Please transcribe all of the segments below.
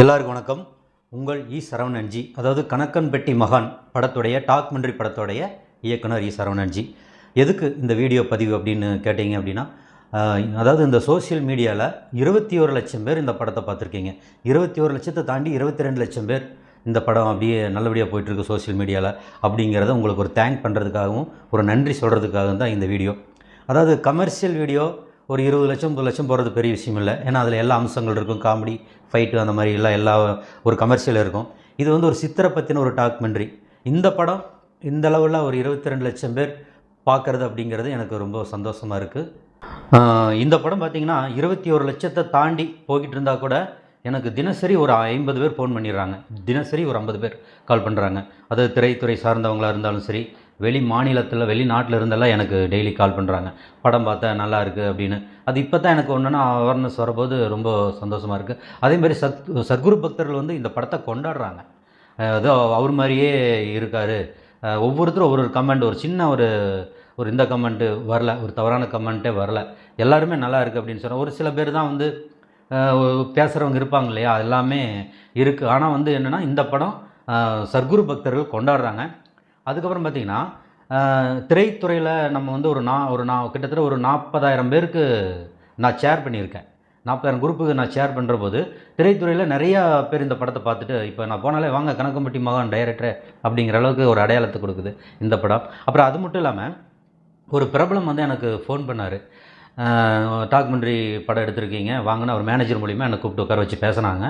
எல்லாருக்கும் வணக்கம். உங்கள் இ சரவணன்ஜி அதாவது கணக்கன் பெட்டி மகான் படத்துடைய டாக்மெண்ட்ரி படத்துடைய இயக்குனர் இ சரவணன்ஜி. எதுக்கு இந்த வீடியோ பதிவு அப்படின்னு கேட்டிங்க அப்படின்னா அதாவது இந்த சோஷியல் மீடியாவில் இருபத்தி ஒரு லட்சம் பேர் இந்த படத்தை பார்த்துருக்கீங்க. இருபத்தி ஒரு லட்சத்தை தாண்டி இருபத்தி ரெண்டு லட்சம் பேர் இந்த படம் அப்படியே நல்லபடியாக போயிட்டுருக்கு சோஷியல் மீடியாவில் அப்படிங்கிறத உங்களுக்கு ஒரு தேங்க் பண்ணுறதுக்காகவும் ஒரு நன்றி சொல்கிறதுக்காகவும் தான் இந்த வீடியோ. அதாவது கமர்ஷியல் வீடியோ ஒரு இருபது லட்சம் முப்பது லட்சம் போகிறது பெரிய விஷயம் இல்லை. ஏன்னா அதில் எல்லா அம்சங்கள் இருக்கும். காமெடி ஃபைட்டு அந்த மாதிரி எல்லாம் எல்லா ஒரு கமர்ஷியல் இருக்கும். இது வந்து ஒரு சித்திரை பற்றின ஒரு டாக்குமெண்ட்ரி இந்த படம் இந்த அளவில் ஒரு இருபத்தி ரெண்டு லட்சம் பேர் பார்க்குறது அப்படிங்கிறது எனக்கு ரொம்ப சந்தோஷமாக இருக்குது இந்த படம் பார்த்திங்கன்னா இருபத்தி ஒரு லட்சத்தை தாண்டி போய்கிட்டு இருந்தால் கூட எனக்கு தினசரி ஒரு ஐம்பது பேர் ஃபோன் பண்ணிடுறாங்க. தினசரி ஒரு ஐம்பது பேர் கால் பண்ணுறாங்க அது திரைத்துறை சார்ந்தவங்களாக இருந்தாலும் சரி வெளி மாநிலத்தில் வெளிநாட்டில் இருந்தெல்லாம் எனக்கு டெய்லி கால் பண்ணுறாங்க படம் பார்த்தா நல்லா இருக்குது அப்படின்னு. அது இப்போ தான் எனக்கு ஒன்றுனா அவேர்னஸ் வரும்போது ரொம்ப சந்தோஷமாக இருக்குது அதேமாதிரி சத் சத்குரு பக்தர்கள் வந்து இந்த படத்தை கொண்டாடுறாங்க. அது ஏதோ அவர் மாதிரியே இருக்கார். ஒவ்வொருத்தரும் ஒரு ஒரு கமெண்ட் ஒரு சின்ன ஒரு ஒரு இந்த கமெண்ட்டு வரல ஒரு தவறான கமெண்ட்டே வரல. எல்லாருமே நல்லா இருக்குது அப்படின்னு சொன்னால் ஒரு சில பேர் தான் வந்து பேசுகிறவங்க இருப்பாங்க இல்லையா? அது எல்லாமே இருக்குது ஆனால் வந்து என்னென்னா இந்த படம் சர்க்குரு சத்குரு பக்தர்கள் கொண்டாடுறாங்க. அதுக்கப்புறம் பார்த்திங்கன்னா திரைத்துறையில் நம்ம வந்து ஒரு நா ஒரு நா கிட்டத்தட்ட ஒரு நாற்பதாயிரம் பேருக்கு நான் ஷேர் பண்ணியிருக்கேன். நாற்பதாயிரம் குரூப்புக்கு நான் ஷேர் பண்ணுற போது திரைத்துறையில் நிறையா பேர் இந்த படத்தை பார்த்துட்டு இப்போ நான் போனாலே வாங்க கணக்கம்பட்டி மகான் டைரக்டர் அப்படிங்கிற அளவுக்கு ஒரு அடையாளத்தை கொடுக்குது இந்த படம். அப்புறம் அது மட்டும் இல்லாமல் ஒரு பிரபலம் வந்து எனக்கு ஃபோன் பண்ணார். டாக்குமெண்ட்ரி படம் எடுத்திருக்கீங்க வாங்கினா ஒரு மேனேஜர் மூலிமா என்னை கூப்பிட்டு உட்கார வச்சு பேசினாங்க.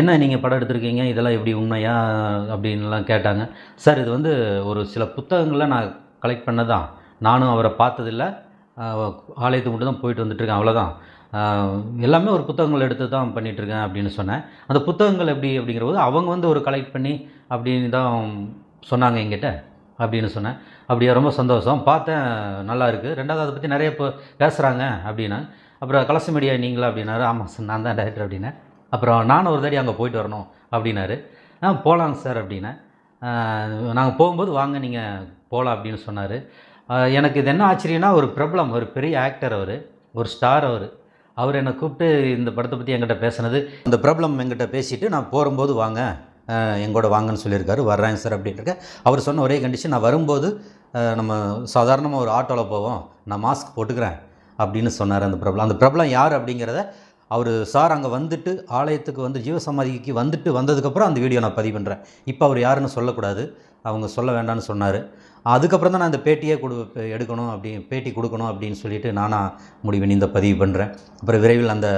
என்ன நீங்கள் படம் எடுத்திருக்கீங்க? இதெல்லாம் எப்படி உண்மையா? அப்படின்லாம் கேட்டாங்க. சார் இது வந்து ஒரு சில புத்தகங்களை நான் கலெக்ட் பண்ணதான் நானும் அவரை பார்த்ததில்ல. ஆலயத்துக்கு மட்டும் தான் போயிட்டு வந்துட்டுருக்கேன் அவ்வளோதான் எல்லாமே ஒரு புத்தகங்கள் எடுத்து தான் பண்ணிகிட்ருக்கேன் அப்படின்னு சொன்னேன். அந்த புத்தகங்கள் எப்படி அப்படிங்கிற போது அவங்க வந்து ஒரு கலெக்ட் பண்ணி அப்படின்னு தான் சொன்னாங்க எங்கிட்ட அப்படின்னு சொன்னேன். அப்படியே ரொம்ப சந்தோஷம். பார்த்தேன் நல்லா இருக்குது ரெண்டாவது அதை பற்றி நிறைய இப்போ பேசுகிறாங்க அப்படின்னா. அப்புறம் கலச மீடியா நீங்களா அப்படின்னாரு. ஆமாம் சார் நான் தான் டைரக்டர் அப்படின்னேன். அப்புறம் நானும் ஒரு தடி அங்கே போயிட்டு வரணும் அப்படின்னாரு. ஆ போகலாங்க சார் அப்படின்னேன். நாங்கள் போகும்போது வாங்க நீங்கள் போகலாம் அப்படின்னு சொன்னார். எனக்கு இது என்ன ஆச்சரியன்னா ஒரு பிரபலம் ஒரு பெரிய ஆக்டர் அவர் ஒரு ஸ்டார் அவர். அவர் என்னை கூப்பிட்டு இந்த படத்தை பற்றி என்கிட்ட பேசுனது. அந்த பிரபலம் என்கிட்ட பேசிவிட்டு நான் போகும்போது வாங்க எங்கூட வாங்கன்னு சொல்லியிருக்காரு வர்றேன் சார் அப்படின்ட்டு அவர் சொன்ன ஒரே கண்டிஷன் நான் வரும்போது நம்ம சாதாரணமாக ஒரு ஆட்டோவில் போவோம் நான் மாஸ்க் போட்டுக்கிறேன் அப்படின்னு சொன்னார் அந்த பிரபலம். அந்த பிரபலம் யார் அப்படிங்கிறத அவர் சார் அங்கே வந்துட்டு ஆலயத்துக்கு வந்து ஜீவசமாதிக்கு வந்துட்டு வந்ததுக்கப்புறம் அந்த வீடியோ நான் பதிவு பண்ணுறேன் இப்போ அவர் யாருன்னு சொல்லக்கூடாது. அவங்க சொல்ல வேண்டாம்னு சொன்னார். அதுக்கப்புறம் தான் நான் இந்த பேட்டியே கொடு எடுக்கணும் அப்படி பேட்டி கொடுக்கணும் அப்படின்னு சொல்லிட்டு நானாக முடிவு இந்த பதிவு பண்ணுறேன் அப்புறம் விரைவில் அந்த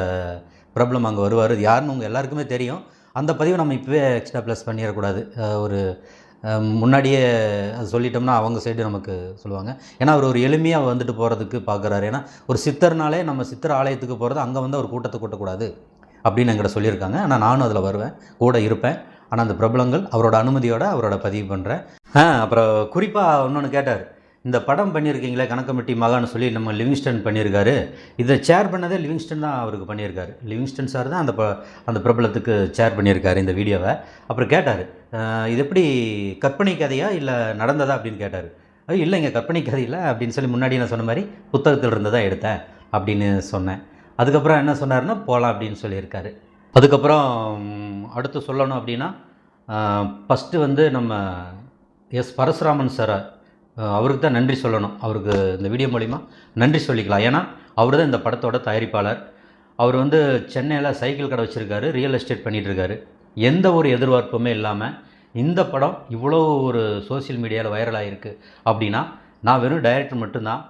பிரபலம் அங்கே வருவார். யாருன்னு உங்கள் எல்லாருக்குமே தெரியும். அந்த பதிவை நம்ம இப்போவே எக்ஸ்ட்ரா ப்ளஸ் பண்ணிடக்கூடாது. ஒரு முன்னாடியே அது சொல்லிட்டோம்னா அவங்க சைடு நமக்கு சொல்லுவாங்க. ஏன்னா அவர் ஒரு எளிமையாக வந்துட்டு போகிறதுக்கு பார்க்குறாரு ஏன்னா ஒரு சித்தர்னாலே நம்ம சித்தர் ஆலயத்துக்கு போகிறது அங்கே வந்து அவர் கூட்டத்தை கூட்டக்கூடாது அப்படின்னு என்கிட்ட சொல்லியிருக்காங்க. ஆனால் நானும் அதில் வருவேன். கூட இருப்பேன். ஆனால் அந்த பிரபலங்கள் அவரோட அனுமதியோடு அவரோட பதிவு பண்ணுறேன் ஆ அப்புறம் குறிப்பாக இன்னொன்று கேட்டார். இந்த படம் பண்ணியிருக்கீங்களே கணக்கம்பட்டி மகான்னு சொல்லி நம்ம லிவிங்ஸ்டன் பண்ணியிருக்காரு இதை ஷேர் பண்ணதே லிவிங்ஸ்டன் தான் அவருக்கு பண்ணியிருக்காரு லிவிங்ஸ்டன் சார் தான் அந்த ப அந்த பிரபலத்துக்கு ஷேர் பண்ணியிருக்காரு இந்த வீடியோவை. அப்புறம் கேட்டார் இது எப்படி கற்பனை கதையா இல்லை நடந்ததா? அப்படின்னு கேட்டார். இல்லைங்க கற்பனை கதையில் அப்படின்னு சொல்லி முன்னாடி நான் சொன்ன மாதிரி புத்தகத்தில் இருந்து தான் எடுத்தேன் அப்படின்னு சொன்னேன். அதுக்கப்புறம் என்ன சொன்னார்னா போகலாம் அப்படின்னு சொல்லியிருக்காரு. அதுக்கப்புறம் அடுத்து சொல்லணும் அப்படின்னா ஃபஸ்ட்டு வந்து நம்ம எஸ் பரசுராமன் சாரை அவருக்கு தான் நன்றி சொல்லணும். அவருக்கு இந்த வீடியோ மூலிமா நன்றி சொல்லிக்கலாம். ஏன்னா அவர் தான் இந்த படத்தோட தயாரிப்பாளர். அவர் வந்து சென்னையில் சைக்கிள் கடை வச்சுருக்காரு ரியல் எஸ்டேட் பண்ணிகிட்ருக்காரு எந்த ஒரு எதிர்பார்ப்புமே இல்லாமல் இந்த படம் இவ்வளோ ஒரு சோஷியல் மீடியாவில் வைரல் ஆகிருக்கு அப்படின்னா நான் வெறும் டைரக்டர் மட்டும்தான்.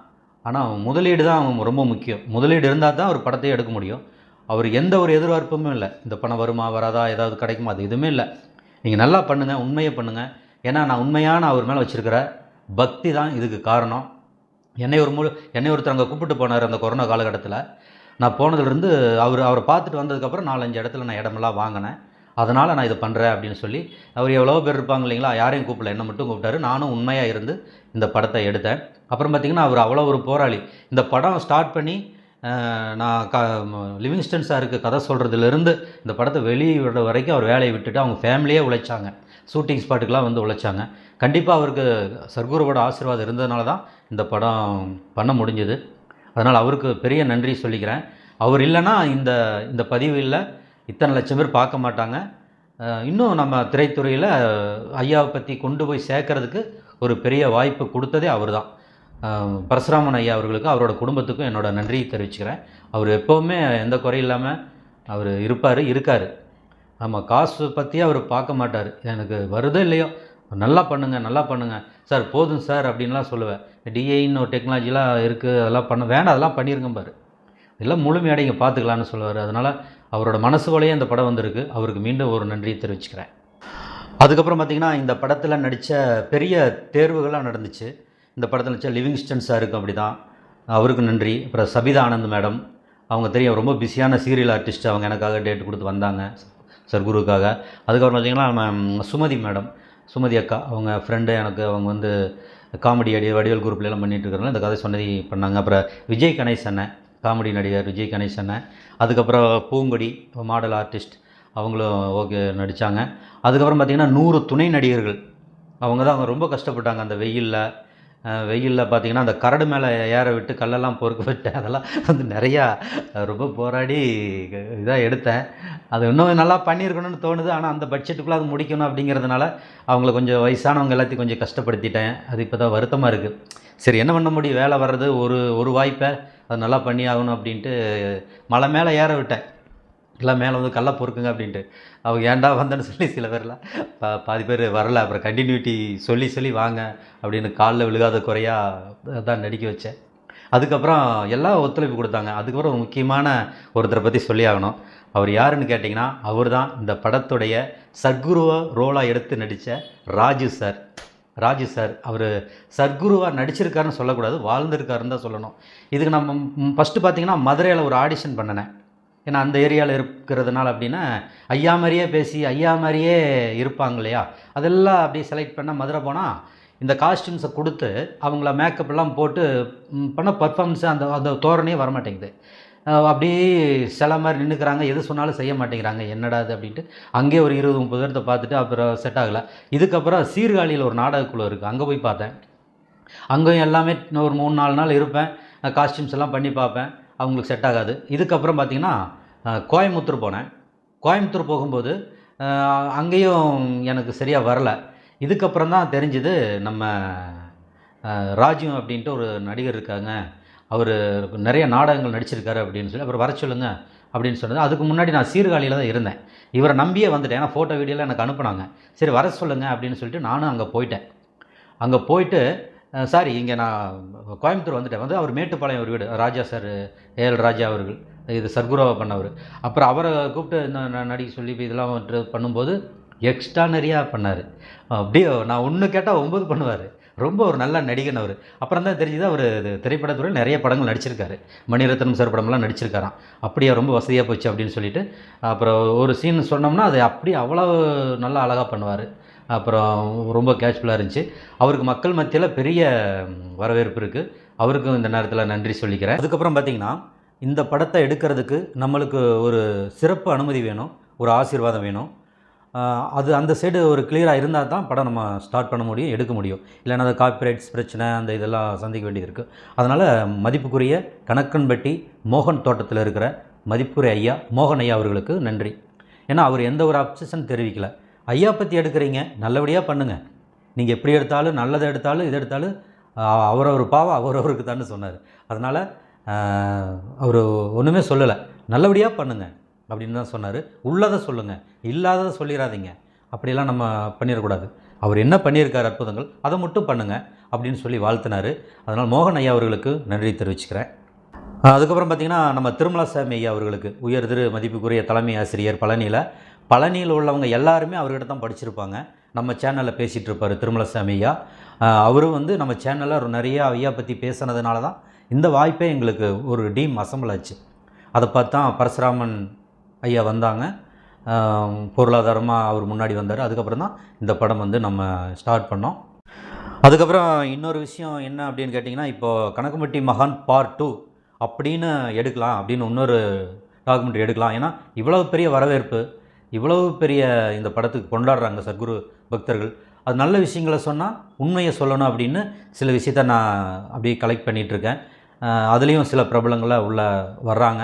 ஆனால் முதலீடு தான் அவன் ரொம்ப முக்கியம். முதலீடு இருந்தால் தான் ஒரு படத்தையே எடுக்க முடியும். அவர் எந்த ஒரு எதிர்பார்ப்புமே இல்லை. இந்த பணம் வருமா வராதா ஏதாவது கிடைக்குமா அது எதுவுமே இல்லை. நீங்கள் நல்லா பண்ணுங்கள் உண்மையை பண்ணுங்கள் ஏன்னா நான் உண்மையான அவர் மேலே வச்சுருக்கிற பக்தி தான் இதுக்கு காரணம். என்னை ஒரு முழு என்னை ஒருத்தர் அங்கே கூப்பிட்டு போனார் அந்த கொரோனா காலகட்டத்தில். நான் போனதுலேருந்து அவர் அவரை பார்த்துட்டு வந்ததுக்கப்புறம் நாலஞ்சு இடத்துல நான் இடமெல்லாம் வாங்கினேன். அதனால் நான் இதை பண்ணுறேன் அப்படின்னு சொல்லி அவர் எவ்வளோ பேர் இருப்பாங்க இல்லைங்களா யாரையும் கூப்பிடல என்னை மட்டும் கூப்பிட்டாரு. நானும் உண்மையாக இருந்து இந்த படத்தை எடுத்தேன். அப்புறம் பார்த்திங்கன்னா அவர் அவ்வளோ ஒரு போராளி. இந்த படம் ஸ்டார்ட் பண்ணி நான் க லிவிங்ஸ்டன் சாருக்கு கதை சொல்கிறதுலேருந்து இந்த படத்தை வெளியிட வரைக்கும் அவர் வேலையை விட்டுட்டு அவங்க ஃபேமிலியே உழைச்சாங்க. ஷூட்டிங் ஸ்பாட்டுக்கெலாம் வந்து உழைச்சாங்க. கண்டிப்பாக அவருக்கு சர்க்குருவோட ஆசீர்வாதம் இருந்ததுனால தான் இந்த படம் பண்ண முடிஞ்சது. அதனால் அவருக்கு பெரிய நன்றி சொல்லிக்கிறேன். அவர் இல்லைன்னா இந்த இந்த பதிவு இல்லை இத்தனை லட்சம் பேர் பார்க்க மாட்டாங்க. இன்னும் நம்ம திரைத்துறையில் ஐயாவை பற்றி கொண்டு போய் சேர்க்கறதுக்கு ஒரு பெரிய வாய்ப்பு கொடுத்ததே அவர் தான். பரசுராமன் ஐயா அவர்களுக்கு அவரோட குடும்பத்துக்கும் என்னோடய நன்றியை தெரிவிச்சுக்கிறேன். அவர் எப்போவுமே எந்த குறையும் இல்லாமல் அவர் இருப்பார் இருக்கார். ஆமாம் காசு பற்றி அவர் பார்க்க மாட்டார். எனக்கு வருதோ இல்லையோ? நல்லா பண்ணுங்கள் நல்லா பண்ணுங்கள் சார் போதும் சார் அப்படின்லாம் சொல்லுவேன். டிஐன்னு ஒரு டெக்னாலஜிலாம் இருக்குது அதெல்லாம் பண்ண வேண்டாம் அதெல்லாம் பண்ணிருங்க பாரு. எல்லாம் முழுமையடைங்க பார்த்துக்கலான்னு சொல்லுவார். அதனால் அவரோட மனசு வழியே இந்த படம் வந்திருக்கு. அவருக்கு மீண்டும் ஒரு நன்றியை தெரிவிச்சுக்கிறேன். அதுக்கப்புறம் பார்த்திங்கன்னா இந்த படத்தில் நடித்த பெரிய தேர்வுகள்லாம் நடந்துச்சு. இந்த படத்தில் நடித்த லிவிங்ஸ்டன் சாருக்கு அப்படி தான் அவருக்கு நன்றி. அப்புறம் சபிதா ஆனந்த் மேடம். அவங்க தெரியும் ரொம்ப பிஸியான சீரியல் ஆர்டிஸ்ட் அவங்க எனக்காக டேட் கொடுத்து வந்தாங்க. சர்க்குருவுக்காக. அதுக்கப்புறம் பார்த்திங்கன்னா நம்ம சுமதி மேடம் சுமதி அக்கா அவங்க ஃப்ரெண்டு எனக்கு அவங்க வந்து காமெடி அடி வடிவல் குரூப்லாம் பண்ணிட்டு இருக்கிறனால இந்த கதை சொன்னதி பண்ணாங்க. அப்புறம் விஜய் கணேஷ் அண்ணன் காமெடி நடிகர் விஜய் கணேஷ் அண்ணன் அதுக்கப்புறம் பூங்கொடி மாடல் ஆர்டிஸ்ட் அவங்களும் ஓகே நடித்தாங்க அதுக்கப்புறம் பார்த்திங்கன்னா நூறு துணை நடிகர்கள். அவங்க தான் அவங்க ரொம்ப கஷ்டப்பட்டாங்க. அந்த வெயிலில் வெயிலில் பார்த்தீங்கன்னா அந்த கரடு மேலே ஏற விட்டு கல்லெல்லாம் பொறுக்க விட்டு அதெல்லாம் வந்து நிறையா ரொம்ப போராடி இதாக எடுத்தேன். அது இன்னும் நல்லா பண்ணியிருக்கணும்னு தோணுது. ஆனால் அந்த பட்ஜெட்டுக்குள்ளே அது முடிக்கணும் அப்படிங்கிறதுனால அவங்கள கொஞ்சம் வயசானவங்க எல்லாத்தையும் கொஞ்சம் கஷ்டப்படுத்திட்டேன். அது இப்போ தான் வருத்தமாக இருக்குது சரி என்ன பண்ண முடியும்? வேலை வர்றது ஒரு ஒரு வாய்ப்பை அது நல்லா பண்ணி ஆகணும் அப்படின்ட்டு மலை மேலே ஏற விட்டேன். எல்லாம் மேலே வந்து கல்லை பொறுக்குங்க அப்படின்ட்டு. அவங்க ஏன்டா வந்தேன்னு சொல்லி சில பேர்லாம் பா பாதி பேர் வரல அப்புறம் கண்டினியூட்டி சொல்லி சொல்லி வாங்க அப்படின்னு காலில் விழுகாத குறையாக தான் நடிக்க வச்சேன். அதுக்கப்புறம் எல்லாம் ஒத்துழைப்பு கொடுத்தாங்க. அதுக்கப்புறம் ஒரு முக்கியமான ஒருத்தரை பற்றி சொல்லி ஆகணும். அவர் யாருன்னு கேட்டிங்கன்னா அவர் தான் இந்த படத்துடைய சத்குருவை ரோலாக எடுத்து நடித்த ராஜு சார். ராஜு சார் அவர் சத்குருவாக நடிச்சிருக்காருன்னு சொல்லக்கூடாது வாழ்ந்திருக்காருன்னு தான் சொல்லணும். இதுக்கு நம்ம ஃபஸ்ட்டு பார்த்தீங்கன்னா மதுரையில் ஒரு ஆடிஷன் பண்ணினேன். ஏன்னா அந்த ஏரியாவில் இருக்கிறதுனால அப்படின்னா ஐயா மாதிரியே பேசி ஐயா மாதிரியே இருப்பாங்க இல்லையா அதெல்லாம் அப்படியே செலக்ட் பண்ணால் மதுரை போனால் இந்த காஸ்டியூம்ஸை கொடுத்து அவங்கள மேக்கப்லாம் போட்டு பண்ண பர்ஃபார்மன்ஸு அந்த அந்த தோரணையே வரமாட்டேங்குது. அப்படியே சில மாதிரி நின்றுக்கிறாங்க எது சொன்னாலும் செய்ய மாட்டேங்கிறாங்க. என்னடா இது அப்படின்ட்டு அங்கேயே ஒரு இருபது முப்பது பேர்த்த பார்த்துட்டு அப்புறம் செட் ஆகலை. இதுக்கப்புறம் சீர்காழியில் ஒரு நாடகக்குழு இருக்குது அங்கே போய் பார்த்தேன். அங்கேயும் எல்லாமே ஒரு மூணு நாலு நாள் இருப்பேன். காஸ்டியூம்ஸ் எல்லாம் பண்ணி பார்ப்பேன். அவங்களுக்கு செட் ஆகாது. இதுக்கப்புறம் பார்த்திங்கன்னா கோயம்புத்தூர் போனேன். கோயம்புத்தூர் போகும்போது அங்கேயும் எனக்கு சரியாக வரலை. இதுக்கப்புறம் தான் தெரிஞ்சுது நம்ம ராஜீவ் அப்படின்ட்டு ஒரு நடிகர் இருக்காங்க. அவர் நிறைய நாடகங்கள் நடிச்சிருக்காரு அப்படின்னு சொல்லி அப்புறம் வர சொல்லுங்க அப்படின்னு சொன்னது. அதுக்கு முன்னாடி நான் சீர்காழியில் தான் இருந்தேன். இவரை நம்பியே வந்துட்டேன். ஏன்னா ஃபோட்டோ வீடியோலாம் எனக்கு அனுப்புனாங்க. சரி வர சொல்லுங்கள் அப்படின்னு சொல்லிட்டு நானும் அங்கே போயிட்டேன். அங்கே போயிட்டு சாரி இங்கே நான் கோயம்புத்தூர் வந்துட்டேன். வந்து அவர் மேட்டுப்பாளையம் ஒரு வீடு. ராஜா சார் ஏஎல் ராஜா அவர்கள். இது சர்க்குருவா பண்ணவர். அப்புறம் அவரை கூப்பிட்டு இந்த நடிக்க சொல்லி இதெல்லாம் வந்துட்டு பண்ணும்போது எக்ஸ்ட்ரானரியாக பண்ணார். அப்படியே நான் ஒன்று கேட்டால் ஒம்பது பண்ணுவார். ரொம்ப ஒரு நல்ல நடிகன் அவர். அப்புறம் தான் தெரிஞ்சுது அவர் திரைப்படத்துறையில் நிறைய படங்கள் நடிச்சிருக்காரு. மணிரத்னம் சார் படம்லாம் நடிச்சிருக்காராம். அப்படியே ரொம்ப வசதியாக போச்சு அப்படின்னு சொல்லிட்டு. அப்புறம் ஒரு சீன் சொன்னோம்னா அது அப்படியே அவ்வளோ நல்லா அழகாக பண்ணுவார். அப்புறம் ரொம்ப கேஷ்ஃபுல்லாக இருந்துச்சு. அவருக்கு மக்கள் மத்தியில் பெரிய வரவேற்பு இருக்குது அவருக்கும் இந்த நேரத்தில் நன்றி சொல்லிக்கிறேன். அதுக்கப்புறம் பார்த்திங்கன்னா இந்த படத்தை எடுக்கிறதுக்கு நம்மளுக்கு ஒரு சிறப்பு அனுமதி வேணும் ஒரு ஆசீர்வாதம் வேணும். அது அந்த சைடு ஒரு கிளியராக இருந்தால் தான் படம் நம்ம ஸ்டார்ட் பண்ண முடியும் எடுக்க முடியும். இல்லைன்னா அந்த காப்பிரைட்ஸ் பிரச்சனை அந்த இதெல்லாம் சந்திக்க வேண்டியது இருக்குது அதனால் மதிப்புக்குரிய கணக்கன்பட்டி மோகன் தோட்டத்தில் இருக்கிற மதிப்புரை ஐயா மோகன் ஐயா அவர்களுக்கு நன்றி. ஏன்னா அவர் எந்த ஒரு அப்சஷன் தெரிவிக்கலை. ஐயா பற்றி எடுக்கிறீங்க நல்லபடியாக பண்ணுங்கள் நீங்கள் எப்படி எடுத்தாலும் நல்லதை எடுத்தாலும் இது எடுத்தாலும் அவரவர் பாவம் அவரவருக்கு தான் சொன்னார். அதனால் அவர் ஒன்றுமே சொல்லலை. நல்லபடியாக பண்ணுங்கள் அப்படின்னு தான் சொன்னார். உள்ளதை சொல்லுங்கள் இல்லாததை சொல்லிடாதீங்க அப்படியெல்லாம் நம்ம பண்ணிடக்கூடாது அவர் என்ன பண்ணியிருக்கார் அற்புதங்கள் அதை மட்டும் பண்ணுங்கள் அப்படின்னு சொல்லி வாழ்த்தினார். அதனால் மோகன் ஐயா அவர்களுக்கு நன்றி தெரிவிச்சுக்கிறேன். அதுக்கப்புறம் பார்த்திங்கன்னா நம்ம திருமலா சாமி ஐயா அவர்களுக்கு உயர் திரு மதிப்புக்குரிய தலைமை ஆசிரியர் பழனியில் பழனியில் உள்ளவங்க எல்லாருமே அவர்கிட்ட தான் படிச்சிருப்பாங்க. நம்ம சேனலில் பேசிகிட்டு இருப்பார் திருமலசாமி ஐயா. அவரும் வந்து நம்ம சேனலில் நிறைய ஐயா பற்றி பேசுனதுனால தான் இந்த வாய்ப்பே எங்களுக்கு ஒரு டீம் அசம்பிள் ஆச்சு. அதை பார்த்தா பரசுராமன் ஐயா வந்தாங்க. பொருளாதாரமாக அவர் முன்னாடி வந்தார். அதுக்கப்புறம் தான் இந்த படம் வந்து நம்ம ஸ்டார்ட் பண்ணோம். அதுக்கப்புறம் இன்னொரு விஷயம் என்ன அப்படின்னு கேட்டிங்கன்னா இப்போது கணக்குமட்டி மகான் பார்ட் டூ அப்படின்னு எடுக்கலாம் அப்படின்னு இன்னொரு டாக்குமெண்ட்ரி எடுக்கலாம். ஏன்னா இவ்வளவு பெரிய வரவேற்பு இவ்வளவு பெரிய இந்த படத்துக்கு கொண்டாடுறாங்க சத்குரு பக்தர்கள். அது நல்ல விஷயங்களை சொன்னால் உண்மையை சொல்லணும் அப்படின்னு சில விஷயத்த நான் அப்படியே கலெக்ட் பண்ணிகிட்ருக்கேன் அதுலேயும் சில பிரபலங்களை உள்ள வர்றாங்க.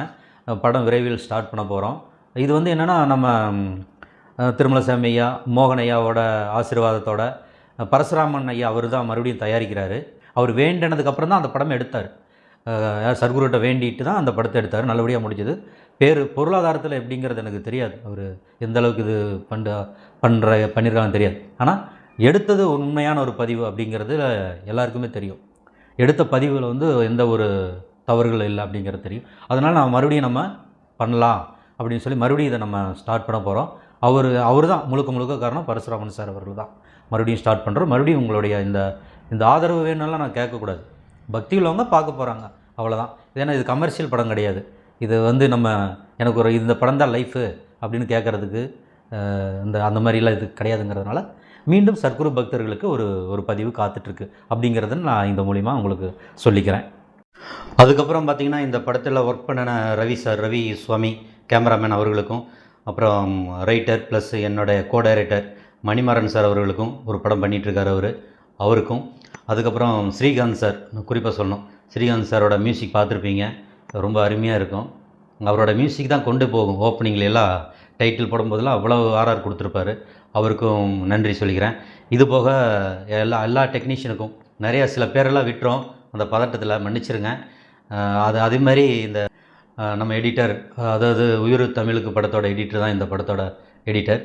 படம் விரைவில் ஸ்டார்ட் பண்ண போகிறோம் இது வந்து என்னென்னா நம்ம திருமலசாமி ஐயா மோகன் ஐயாவோட ஆசீர்வாதத்தோட பரசுராமன் ஐயா அவர் தான் மறுபடியும் தயாரிக்கிறாரு. அவர் வேண்டினதுக்கப்புறம் தான் அந்த படம் எடுத்தார். சர்குருகிட்ட வேண்டிட்டு தான் அந்த படத்தை எடுத்தார். நல்லபடியாக முடிஞ்சது. பேர் பொருளாதாரத்தில் எப்படிங்கிறது எனக்கு தெரியாது. அவர் எந்த அளவுக்கு இது பண்ண பண்ணுற பண்ணியிருக்காங்கன்னு தெரியாது. ஆனால் எடுத்தது உண்மையான ஒரு பதிவு அப்படிங்கிறது எல்லாருக்குமே தெரியும். எடுத்த பதிவில் வந்து எந்த ஒரு தவறுகள் இல்லை அப்படிங்கிறது தெரியும். அதனால் நான் மறுபடியும் நம்ம பண்ணலாம் அப்படின்னு சொல்லி மறுபடியும் இதை நம்ம ஸ்டார்ட் பண்ண போகிறோம் அவர் அவர் தான் முழுக்க முழுக்க காரணம் பரசுராமன் சார் அவர்கள் தான். மறுபடியும் ஸ்டார்ட் பண்ணுறோம் மறுபடியும் உங்களுடைய இந்த இந்த ஆதரவு வேணும்லாம் நான் கேட்கக்கூடாது. பக்தி உள்ளவங்க பார்க்க போகிறாங்க அவ்வளோதான் ஏன்னா இது கமர்ஷியல் படம் கிடையாது. இது வந்து நம்ம எனக்கு ஒரு இந்த படம் தான் லைஃபு அப்படின்னு கேட்குறதுக்கு இந்த அந்த மாதிரிலாம் இது கிடையாதுங்கிறதுனால மீண்டும் சர்க்குரு பக்தர்களுக்கு ஒரு ஒரு பதிவு காத்துட்ருக்கு அப்படிங்கிறத நான் இந்த மூலிமா உங்களுக்கு சொல்லிக்கிறேன். அதுக்கப்புறம் பார்த்திங்கன்னா இந்த படத்தில் ஒர்க் பண்ணின ரவி சார் ரவி சுவாமி கேமராமேன் அவர்களுக்கும் அப்புறம் ரைட்டர் ப்ளஸ் என்னுடைய கோ டைரக்டர் மணிமாறன் சார் அவர்களுக்கும் ஒரு படம் பண்ணிகிட்ருக்கார் அவர். அவருக்கும் அதுக்கப்புறம் ஸ்ரீகாந்த் சார் குறிப்பாக சொல்லணும். ஸ்ரீகாந்த் சாரோட மியூசிக் பார்த்துருப்பீங்க. ரொம்ப அருமையாக இருக்கும். அவரோட மியூசிக் தான் கொண்டு போகும். ஓப்பனிங்ல எல்லாம் டைட்டில் போடும்போதெல்லாம் அவ்வளோ ஆர்ஆர் கொடுத்துருப்பாரு. அவருக்கும் நன்றி சொல்லிக்கிறேன். இது போக எல்லா எல்லா டெக்னீஷியனுக்கும் நிறையா சில பேரெல்லாம் விட்டுறோம். அந்த பதட்டத்தில் மன்னிச்சிருங்க. அது அதே மாதிரி இந்த நம்ம எடிட்டர் அதாவது உயிர் தமிழுக்கு படத்தோட எடிட்டர் தான் இந்த படத்தோட எடிட்டர்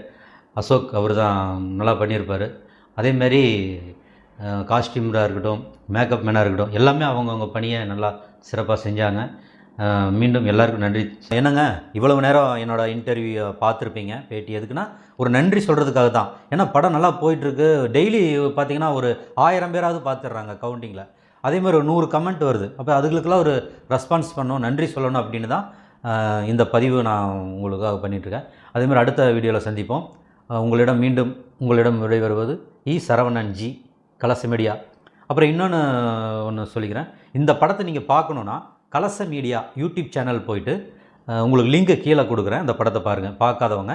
அசோக் அவர் தான் நல்லா பண்ணியிருப்பார். அதேமாரி காஸ்டியூமராக இருக்கட்டும் மேக்கப் மேனாக இருக்கட்டும் எல்லாமே அவங்கவுங்க பணியை நல்லா சிறப்பாக செஞ்சாங்க. மீண்டும் எல்லாருக்கும் நன்றி. என்னங்க இவ்வளவு நேரம் என்னோட இன்டர்வியூ பார்த்துருப்பீங்க பேட்டி எதுக்குன்னா ஒரு நன்றி சொல்கிறதுக்காக தான். ஏன்னா படம் நல்லா போயிட்டுருக்கு. டெய்லி பார்த்தீங்கன்னா ஒரு ஆயிரம் பேராவது பார்த்துடுறாங்க கவுண்டிங்கில் அதே மாதிரி ஒரு நூறு கமெண்ட் வருது. அப்போ அதுகளுக்கெல்லாம் ஒரு ரெஸ்பான்ஸ் பண்ணணும் நன்றி சொல்லணும் அப்படின்னு தான் இந்த பதிவு நான் உங்களுக்காக பண்ணிகிட்ருக்கேன் அதேமாதிரி அடுத்த வீடியோவில் சந்திப்போம். உங்களிடம் மீண்டும் உங்களிடம் விடைபெறுவது இ சரவணன் ஜி. கலச மீடியா அப்புறம் இன்னொன்று ஒன்று சொல்லிக்கிறேன். இந்த படத்தை நீங்கள் பார்க்கணுன்னா கலச மீடியா யூடியூப் சேனல் போயிட்டு உங்களுக்கு லிங்க்கை கீழே கொடுக்குறேன். இந்த படத்தை பாருங்கள் பார்க்காதவங்க.